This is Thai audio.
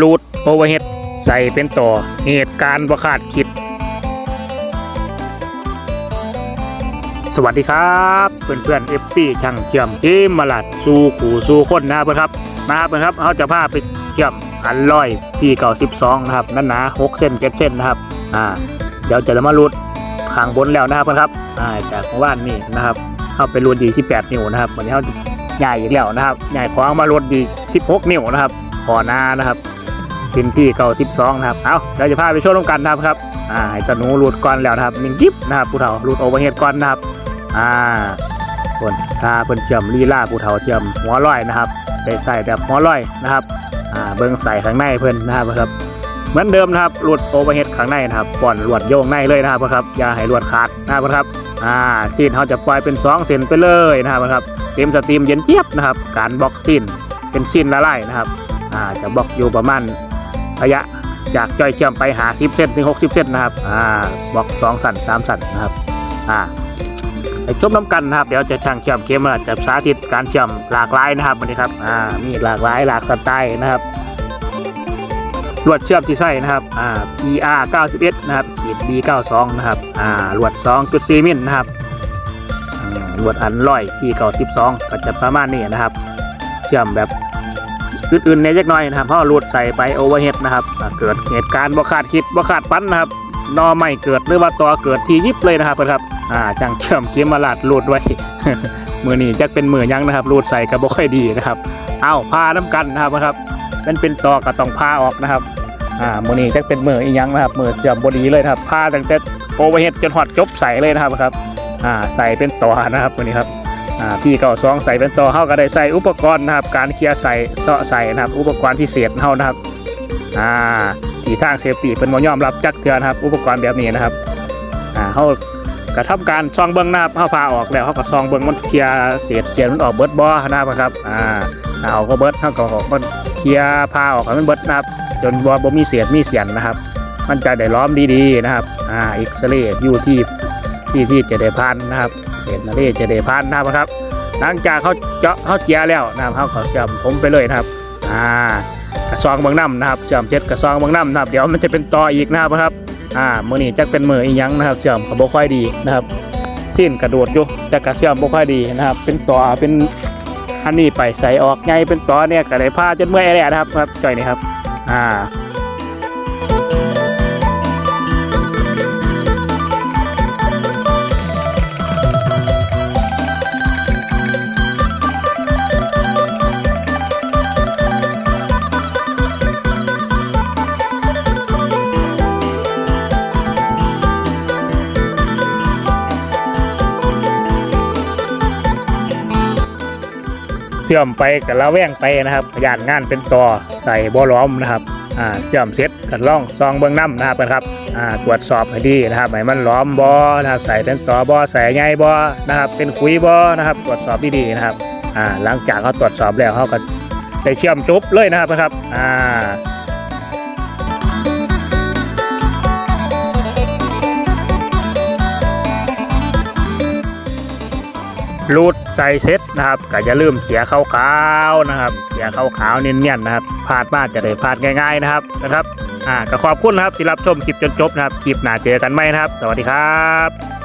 ลูดโอเวอร์เฮดใส่เป็นต่อเหตุการณ์ประคาดคิด สวัสดีครับเพื่อนเพื่อนๆ FC ช่างเชื่อมเกมมาลัดสู่ขู่สู่คนนะครับเพื่อนครับนะครับเพื่อนครับเขาจะพาไปเชื่อมอันลอยพี่เก่า12นะครับนั่นหนา6เส้น7เส้นนะครับอ่าเดี๋ยวจะมาลุดข้างบนแล้วนะครับเพื่อนครับอ่าจากของว่านนี่นะครับเข้าไปลุดดี18นิ้วนะครับวันนี้เขาใหญ่อีกแล้วนะครับใหญ่ของมาลุดดี16นิ้วนะครับขอหน้านะครับ เป็นพี่เก่า12 นะครับ เอาเดี๋ยวจะพาไปโชว์ร่วมกันนะครับครับ อ่าให้ตาหนูรูดก่อนแล้วนะครับมินยิบนะครับผู้เฒ่ารูดโอเวอร์เฮดก่อนนะครับ อ่าคนถ้าเพิ่นเชื่อมลีลาผู้เฒ่าเชื่อมหัวลอยนะครับ ได้ใส่แบบหัวลอยนะครับ อ่า เบิ่งใส่ข้างในเพิ่นนะครับครับ เหมือนเดิมนะครับหลวดโอเวอร์เฮดข้างในนะครับก่อนลวดโยงในเลยนะครับครับ อย่าให้ลวดขาดนะครับอ่าซีนเขาจะปล่อยเป็น2เซนไปเลยนะครับครับเต็มสตรีมเย็นเจี๊ยบนะครับ การบล็อกซีนเป็นซีนละลายนะครับอ่าจะบล็อกอยู่ประมาณ ระยะจากจอยเชื่อมไปหา 10เซนถึง 60เซนนะครับอ่าบอก 2 สั่น3 สั่นนะครับอ่าไปชมน้ำกันนะครับ เดี๋ยวจะช่างเชื่อมเกมมาจะสาธิตการเชื่อมหลากหลายนะครับวันนี้ครับอ่ามีหลากหลายหลากสไตล์นะครับลวดเชื่อมที่ใส่นะครับอ่า PR 91นะครับขีด B 92นะครับอ่าลวด 2.4มิลนะครับลวดอันร้อย P 92ก็จะประมาณนี้นะครับ เชื่อมแบบ อื่นๆในเล็กน้อยนะครับเพราะรูดใส่ไปโอเวอร์เฮดนะครับเกิดเหตุการณ์บ่คาดคิดบ่คาดฝันนะครับนอไม่เกิดหรือว่าตัวเกิดทียิบเลยนะครับเพื่อนครับอ่าจังเชื่อมเกมมาลาดรูดไว้มือนี้จะเป็นมือยังนะครับรูดใส่ก็บ่ค่อยดีนะครับเอาพาน้ำกันนะครับเพื่อนครับนั่นเป็นต่อก็ต้องพาออกนะครับอ่ามือนี้จะเป็นมืออีกยังนะครับมือเชื่อมบดีเลยครับพาตั้งแต่โอเวอร์เฮดจนหอดจบใส่เลยนะครับครับอ่าใส่เป็นต่อนะครับมือนี้ครับ อ่าพี่ก่าซองใส่เป็นต่อเขาก็ได้ใส่อุปกรณ์นะครับการเคลียร์ใส่เสาะใส่นะครับ อุปกรณ์พิเศษเขานะครับอ่าที่ทางเซฟตี้เป็นมอยอมรับจักเทือนะครับ อุปกรณ์แบบนี้นะครับอ่าเขากระทำการซองเบิ้งนะครับเขาพาออกแล้วเขาก็ซองเบิ้งมันเคลียร์เศษเสียนมันออกเบิดบ่นะครับครับอ่าเอาก็เบิดเขาก็มันเคลียร์พาออกให้มันเบิดนะครับ จนบ่บ่มีเศษมีเสียนนะครับ มันจะได้ล้อมดีๆนะครับอ่าเอ็กซเรย์อยู่ที่ที่ที่จะได้พันนะครับ เศษนาเรจะได้พันนะครับ หลังจากเขาเจาะเขาเจียแล้วนะครับเขาก็เชื่อมผมไปเลยนะครับอ่ากระซองบางน้ำนะครับเชื่อมเจ็ดกระซองบางน้ำนะครับ เดี๋ยวมันจะเป็นต่ออีกนะครับอ่ามือนี้จักเป็นมืออีหยังนะครับเชื่อมเขาบ่ค่อยดีนะครับสิ้นกระโดดอยู่แต่กระเชื่อมบ่ค่อยดีนะครับ เป็นต่อเป็นอันนี้ไปใส่ออกไงเป็นต่อเนี่ยก็ได้ผ้าจนเมื่อยแล้วนะครับครับจ่อยนี่ครับอ่า เชื่อมไปกับละแวงไปนะครับย่านงานเป็นต่อใส่บ่อล้อมนะครับอ่าเชื่อมเสร็จกัดล่องซองเบื้องน้ำนะครับนะครับอ่าตรวจสอบให้ดีนะครับให้มันล้อมบ่นะครับใส่เป็นต่อบ่ใส่ไงบ่นะครับ เป็นคุยบ่นะครับ ตรวจสอบดีๆนะครับอ่าหลังจากเขาตรวจสอบแล้วเขาก็ได้เชื่อมจุบเลยนะครับนะครับอ่า รูดใส่เซ็ตนะครับก็อย่าลืมเสียขาวๆนะครับเสียขาวๆเนียนๆนะครับพลาดมากจะได้พลาดง่ายๆนะครับนะครับอ่าก็ขอบคุณนะครับที่รับชมคลิปจนจบนะครับคลิปหน้าเจอกันไหมนะครับ สวัสดีครับ